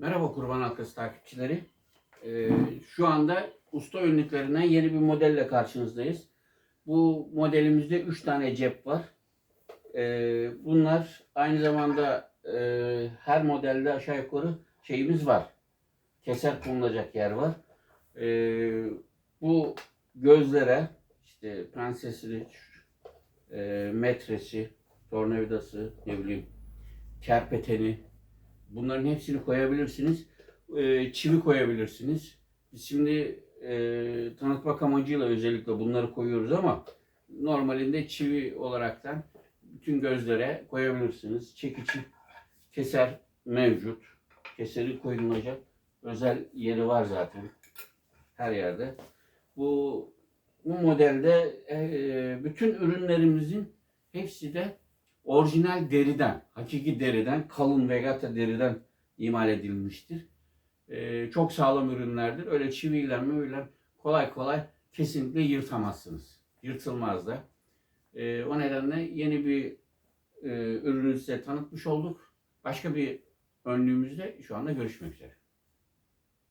Merhaba Kurban Halkası takipçileri. Ee, şu anda usta önlüklerinden yeni bir modelle karşınızdayız. Bu modelimizde 3 tane cep var. Ee, bunlar aynı zamanda e, her modelde aşağı yukarı şeyimiz var. Keser konulacak yer var. Ee, bu gözlere işte prensesini, e, metresi, tornavidası, ne bileyim kerpeteni, Bunların hepsini koyabilirsiniz. Ee, çivi koyabilirsiniz. Biz şimdi e, tanıtmak amacıyla özellikle bunları koyuyoruz ama normalinde çivi olaraktan bütün gözlere koyabilirsiniz. Çekici keser mevcut. Keseri koyulacak özel yeri var zaten her yerde. Bu bu modelde e, bütün ürünlerimizin hepsi de orijinal deriden, hakiki deriden, kalın vegata deriden imal edilmiştir. Ee, çok sağlam ürünlerdir. Öyle çiviyle müyle kolay kolay kesinlikle yırtamazsınız. Yırtılmaz da. Ee, o nedenle yeni bir e, ürünü size tanıtmış olduk. Başka bir önlüğümüzde şu anda görüşmek üzere.